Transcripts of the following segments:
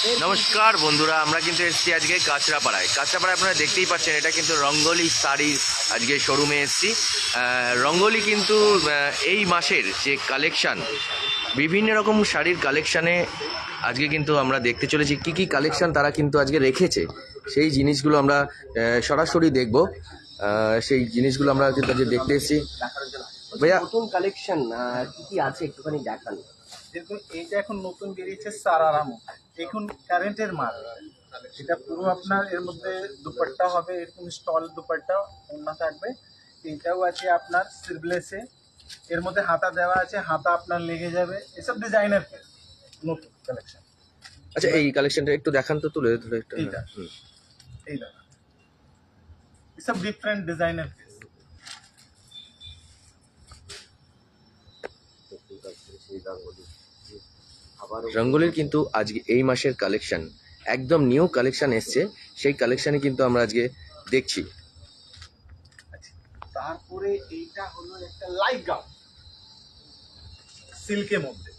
নমস্কার বন্ধুরা, আমরা কিন্তু এসেছি আজকে কাঁচরাপাড়ায়। কাঁচরাপাড়ায় আপনারা দেখতেই পাচ্ছেন, এটা কিন্তু রঙ্গলি শাড়ির আজকে শোরুমে এসেছি। রঙ্গলি কিন্তু এই মাসের যে কালেকশান বিভিন্ন রকম শাড়ির কালেকশানে আজকে কিন্তু আমরা দেখতে চলেছি, কি কি কালেকশন তারা কিন্তু আজকে রেখেছে, সেই জিনিসগুলো আমরা সরাসরি দেখব। সেই জিনিসগুলো আমরা কিন্তু আজকে দেখতে এসেছি। ভাইয়া নতুন কালেকশন কি কি আছে একটুখানি দেখান। দেখুন এইটা এখন নতুন বেরিয়েছে সারারাম এখন কারেন্টের মাল। এটা পুরো আপনার এর মধ্যে দুপাট্টা হবে এরকম স্টল দুপাট্টা অন্য থাকবে। এইটাও আছে আপনার সিরবলেসে এর মধ্যে হাতা দেওয়া আছে হাতা আপনার লেগে যাবে। এসব ডিজাইনার নতুন কালেকশন আচ্ছা এই কালেকশনটা একটু দেখান তো তুলে ধরে একটু। এইটা। হুম। এই দাদা এসব ডিফারেন্ট ডিজাইনার পিস রঙ্গোলির কিন্তু আজকে এই মাসের কালেকশন একদম নিউ কালেকশন এসছে। সেই কালেকশনে কিন্তু আমরা আজকে দেখছি। আচ্ছা, তারপরে এইটা হলো একটা লাইট গাউন সিল্কের মধ্যে।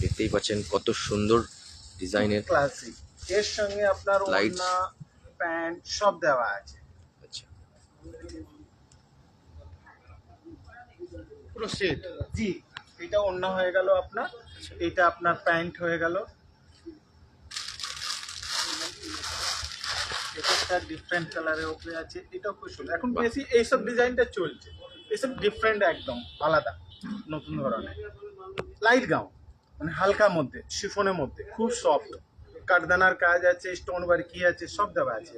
দেখতেই পাচ্ছেন কত সুন্দর ডিজাইনের ক্লাসিক এর সঙ্গে আপনার. ওড়না প্যান্ট সব দেওয়া আছে। আচ্ছা। পুরো সেট জি। এটা অন্য হয়ে গেল আপনার এটা আপনার প্যান্ট হয়ে গেল। এটা ডিফারেন্ট কালারের উপরে আছে এটাও খুব সুন্দর। এখন বেশি এইসব ডিজাইনটা চলছে এইসব ডিফারেন্ট একদম আলাদা নতুন ধরনের। লাইট গাউন মানে হালকা মধ্যে শিফনের মধ্যে খুব সফট কাঠদানার কাজ আছে স্টোন কি আছে সব দেওয়া আছে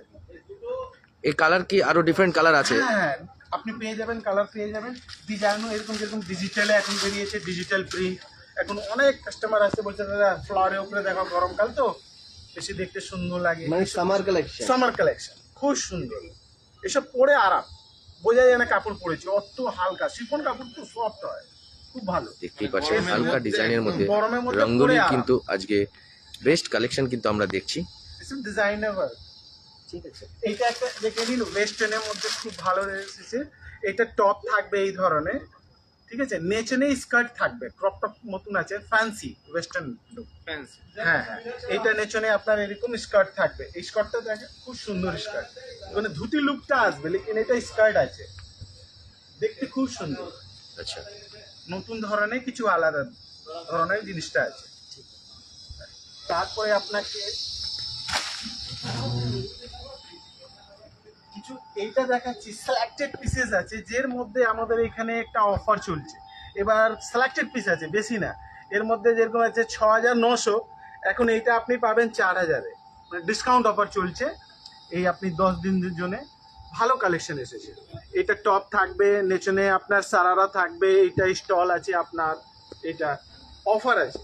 এই কালার কি আরও ডিফারেন্ট কালার আছে? হ্যাঁ আপনি পেয়ে যাবেন কালার পেয়ে যাবেন। ডিজাইনও এরকম যেরকম ডিজিটালে এখন বেরিয়েছে ডিজিটাল প্রিন্ট এখন অনেক কাস্টমার আসছে বলছে দাদা ফ্লোয়ারের উপরে দেখো গরমকাল তো বেশি দেখতে সুন্দর লাগে। মানে সামার কালেকশন সামার কালেকশন খুব সুন্দর। এসব পরে আরাম। বোঝা যায় না কাপড় পরেছে অত হালকা। শিফন কাপড় তো সফট হয় খুব ভালো। দেখতেই পাচ্ছেন হালকা ডিজাইনের মধ্যে গরমের মধ্যে আরাম। কিন্তু আজকে বেস্ট কালেকশন কিন্তু আমরা দেখছি। ডিজাইনার ঠিক আছে। এইটা একটা দেখে নিন ওয়েস্টার্নের মধ্যে খুব ভালো এসেছে। এটা টপ থাকবে এই ধরনের ঠিক আছে? নেচেনে স্কার্ট থাকবে ক্রপ টপ মতন আছে ফ্যান্সি ওয়েস্টার্ন লুক ফ্যান্সি হ্যাঁ হ্যাঁ। এইটা নেচনে আপনার এরকম স্কার্ট থাকবে। এই স্কার্টটা দেখেন খুব সুন্দর স্কার্ট মানে ধুতি লুকটা আসবে লেকিন এটা স্কার্ট আছে। দেখতে খুব সুন্দর। আচ্ছা। নতুন ধরনের কিছু আলাদা ধরনের জিনিসটা আছে। তারপরে আপনাকে কিছু এইটা দেখাচ্ছি সিলেক্টেড পিসেস আছে, যের মধ্যে আমাদের এখানে একটা অফার চলছে। এবার সিলেক্টেড পিস আছে, বেশি না। এর মধ্যে যেরকম আছে ছ হাজার নশো, এখন এইটা আপনি পাবেন চার হাজারে। মানে ডিসকাউন্ট অফার চলছে, এই আপনি দশ দিনের জন্য। ভালো কালেকশন এসেছে। এটা টপ থাকবে, নেচনে আপনার সারারা থাকবে এটা স্টল আছে আপনার এটা অফার আছে।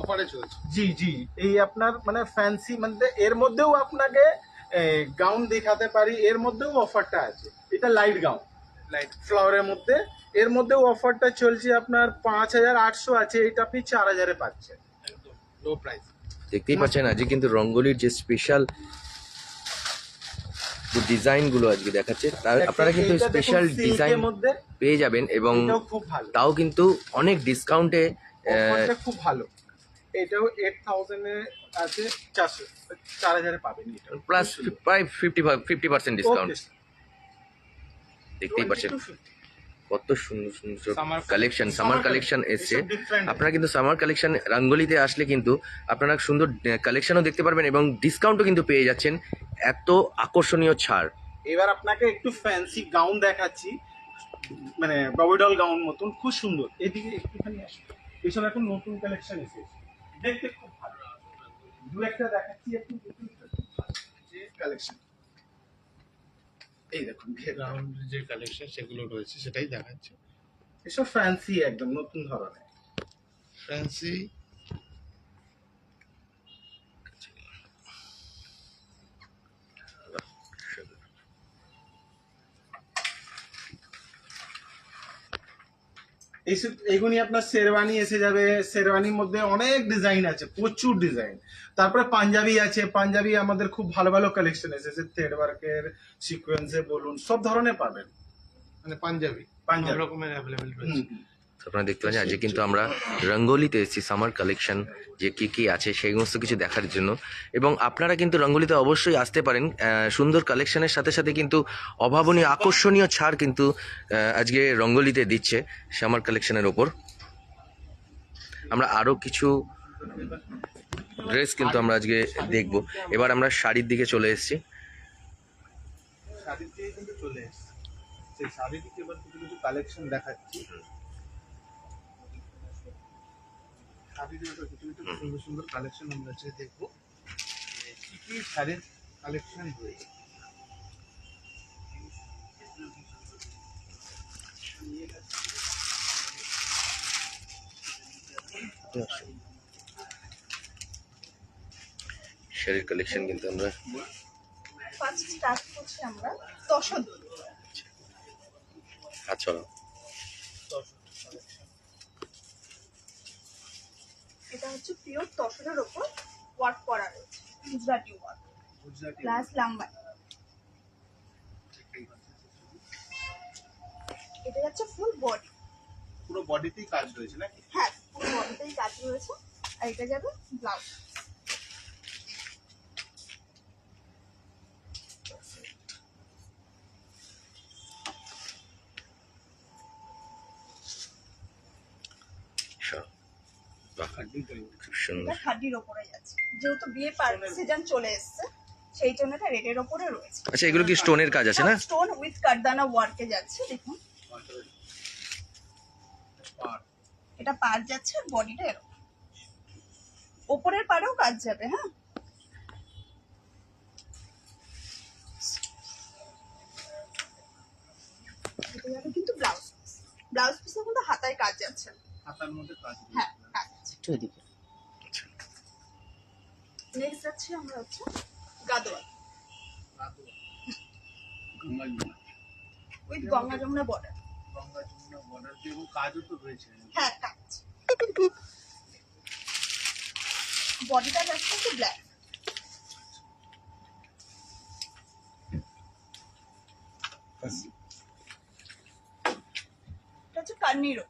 অফারে চলছে। জি জি। এই আপনার মানে ফ্যান্সি মানে এর মধ্যেও আপনাকে গাউন দেখাতে পারি এর মধ্যেও অফারটা আছে। এটা লাইট গাউন লাইট ফ্লাওয়ারের মধ্যে। এর মধ্যেও অফারটা চলছে আপনার পাঁচ হাজার আটশো আছে এটা আপনি চার হাজারে পাচ্ছেন। লো প্রাইস দেখতেই পাচ্ছেন আজকে কিন্তু রঙ্গোলির যে স্পেশাল যে ডিজাইনগুলো আজকে দেখাচ্ছে তার আপনারা কিন্তু স্পেশাল ডিজাইন মধ্যে। পেয়ে যাবেন এবং খুব ভালো। তাও কিন্তু অনেক ডিসকাউন্টে অফারটা খুব ভালো। এটাও এইট থাউজেন্ডে আছে চারশো চার হাজারে পাবেন এটা। প্লাস প্রায় ফিফটি ফিফটি পার্সেন্ট ডিসকাউন্ট. দেখতেই পাচ্ছেন। 20 to 50 কত সুন্দর সুন্দর কালেকশন সামার কালেকশন এসছে। আপনারা কিন্তু সামার কালেকশন রঙ্গোলিতে আসলে কিন্তু আপনারা সুন্দর কালেকশনও দেখতে পারবেন এবং ডিসকাউন্টও কিন্তু পেয়ে যাচ্ছেন। এত আকর্ষণীয় ছাড়। এবার আপনাকে একটু ফ্যান্সি গাউন দেখাচ্ছি। মানে ববিডল গাউন মতন খুব সুন্দর। এদিকে একটুখানি আসুন। এসব এখন নতুন কালেকশন এসেছে। দেখতে খুব ভালো দু একটা দেখাচ্ছি একটু যে কালেকশন এই দেখুন ঘেরা। যে কালেকশন সেগুলো রয়েছে সেটাই দেখাচ্ছে। এসব ফ্যান্সি একদম নতুন ধরনের। ফ্যান্সি এইসব এগুনি আপনার শেরওয়ানি এসে যাবে। শেরওয়ানির মধ্যে অনেক ডিজাইন আছে প্রচুর ডিজাইন তারপরে পাঞ্জাবি আছে। পাঞ্জাবি আমাদের খুব ভালো ভালো কালেকশন এসেছে। থ্রেড ওয়ার্কের সিকোয়েন্সে বলুন সব ধরনের পাবেন। মানে পাঞ্জাবি পাঞ্জাবি। রকমের অ্যাভেলেবেল রয়েছে। আপনারা দেখতে পাচ্ছেন আজকে কিন্তু আমরা রঙ্গোলিতে এসেছি সামার কালেকশন যে কী কী আছে সেই সমস্ত কিছু দেখার জন্য। এবং আপনারা কিন্তু রঙ্গোলিতে অবশ্যই আসতে পারেন সুন্দর কালেকশনের সাথে সাথে কিন্তু অভাবনীয় আকর্ষণীয় ছাড় কিন্তু আজকে রঙ্গোলিতে দিচ্ছে সামার কালেকশনের ওপর। আমরা আরও কিছু ড্রেস কিন্তু আমরা আজকে দেখব। এবার আমরা শাড়ির দিকে চলে এসেছি। শাড়ির দিকে কিন্তু চলে এসেছে। সেই শাড়ির দিকে এবার কিছু কিছু কালেকশন দেখাচ্ছি। সুন্দর সুন্দর কালেকশন আমরা আজকে দেখব। কি কি শাড়ির কালেকশন রয়েছে? শাড়ির কালেকশন কিন্তু আমরা ফার্স্ট স্টার্ট করছি আমরা দশদ আচ্ছা। এটা হচ্ছে পিওর তসরের ওপর ওয়ার্ক করা রয়েছে গুজরাটি ওয়ার্ক প্লাস লাম্বা এটা হচ্ছে ফুল বডি পুরো বডিতেই কাজ রয়েছে নাকি? হ্যাঁ পুরো বডিতেই কাজ রয়েছে। আর এটা যাবে ব্লাউজ আচ্ছা বাহ খুব সুন্দর এটা খাডির ওপরে যাচ্ছে। যেহেতু বিয়ে সিজন চলে এসছে সেই জন্য এটা রেডের ওপরে রয়েছে। আচ্ছা এগুলো কি স্টোনের কাজ আছে না? স্টোন উইথ কারদানা ওয়ার্কে যাচ্ছে দেখুন। এটা পার যাচ্ছে আর বডিটা এরকম। ওপরের পারেও কাজ যাবে হ্যাঁ। কিন্তু ব্লাউজ পিস ব্লাউজ পিসে কিন্তু হাতায় কাজ যাচ্ছে না। হাতার মধ্যে কাজ হ্যাঁ। কাজ যাচ্ছে নেক্সট যাচ্ছে আমরা হচ্ছে Gadwal. With Ganga Jamuna border Ganga Jamuna border দিয়ে কাজও তো রয়েছে। হ্যাঁ কাজ। বডিটা যাচ্ছে একটু ব্ল্যাক এটা হচ্ছে কার্নিরো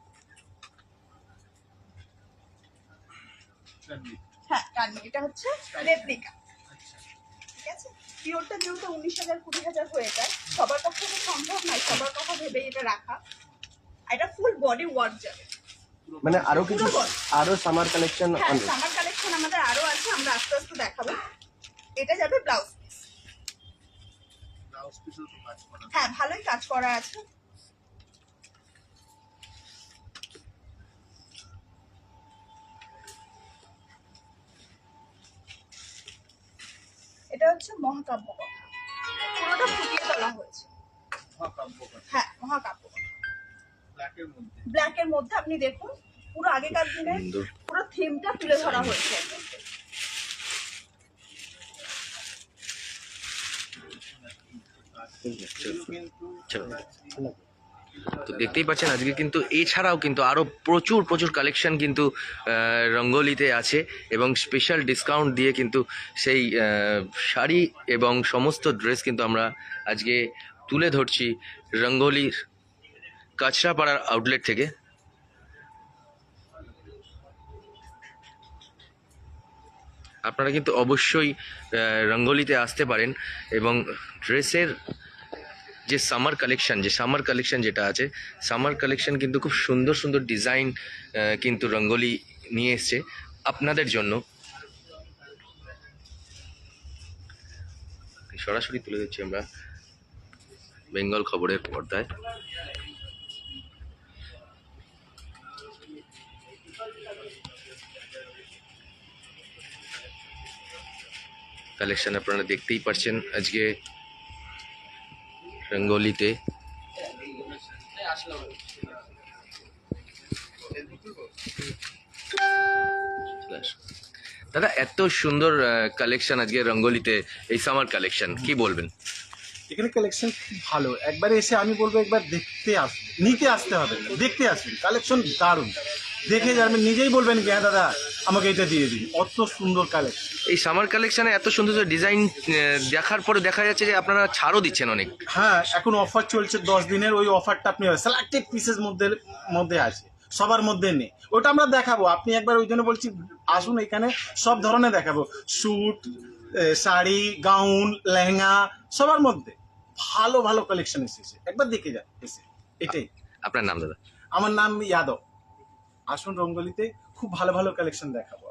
হ্যাঁ কার্নি এটা হচ্ছে রেপ্লিকা। ঠিক আছে? পিওরটা যেহেতু উনিশ হাজার কুড়ি হাজার হয়ে যায় সবার পক্ষে তো সম্ভব নয় সবার কথা ভেবে এটা রাখা। আর এটা ফুল বডি ওয়ার্ক যাবে মানে আরও কিছু। আরও সামার কালেকশন হ্যাঁ সামার কালেকশন আমাদের আরও আছে আমরা আস্তে আস্তে দেখাবো। এটা যাবে ব্লাউজ পিস হ্যাঁ ভালোই কাজ করা আছে। এটা হচ্ছে মহাকাব্য কথা। পুরোটা ফুটিয়ে তোলা হয়েছে। হ্যাঁ মহাকাব্য কথা। ব্ল্যাকের মধ্যে। আপনি দেখুন পুরো আগেকার সুন্দর। পুরো থিমটা তুলে ধরা হয়েছে। কিন্তু। তো দেখতেই পাচ্ছেন, আজকে কিন্তু এছাড়াও কিন্তু আরও প্রচুর প্রচুর কালেকশন কিন্তু রঙ্গোলিতে আছে এবং স্পেশাল ডিসকাউন্ট দিয়ে কিন্তু সেই শাড়ি এবং সমস্ত ড্রেস কিন্তু আমরা আজকে তুলে ধরছি রঙ্গোলির কাছড়াপাড়ার আউটলেট থেকে। আপনারা কিন্তু অবশ্যই রঙ্গোলিতে আসতে পারেন এবং ড্রেসের যে সামার কালেকশন যে সামার কালেকশন যেটা আছে সামার কালেকশন কিন্তু খুব সুন্দর সুন্দর ডিজাইন কিন্তু রঙ্গোলি নিয়ে এসছে। আপনাদের জন্য সরাসরি তুলে দিচ্ছি আমরা বেঙ্গল খবরের পর্দায়। কালেকশন আপনারা দেখতেই পাচ্ছেন আজকে রঙ্গোলিতে দাদা, এত সুন্দর কালেকশন আজকে রঙ্গোলিতে, এই সামার কালেকশন কি বলবেন? এখানে কালেকশন ভালো। একবার এসে আমি বলব, একবার দেখতে আসবেন নিতে আসতে হবে। দেখতে আসবেন। কালেকশন দারুণ। দেখে যাবেন, নিজেই বলবেন কি হ্যাঁ দাদা আমাকে এটা দিয়ে দিন। অত সুন্দর কালেকশন এই সামার কালেকশনে এত সুন্দর সুন্দর ডিজাইন দেখার পরে দেখা যাচ্ছে যে আপনারা ছাড়ও দিচ্ছেন অনেক। হ্যাঁ এখন অফার চলছে দশ দিনের ওই অফারটা আপনি সিলেক্টেড পিসের মধ্যে মধ্যে আছে। সবার মধ্যে নেই। ওটা আমরা দেখাবো। আপনি একবার ওই জন্য বলছি আসুন এখানে সব ধরনের দেখাবো। স্যুট শাড়ি গাউন লেহেঙ্গা সবার মধ্যে। ভালো ভালো কালেকশন এসেছে। একবার দেখে যান এসে। এটাই। আপনার নাম দাদা? আমার নাম ইয়াদব। আসুন রঙ্গলিতে খুব ভালো ভালো কালেকশন দেখাবো।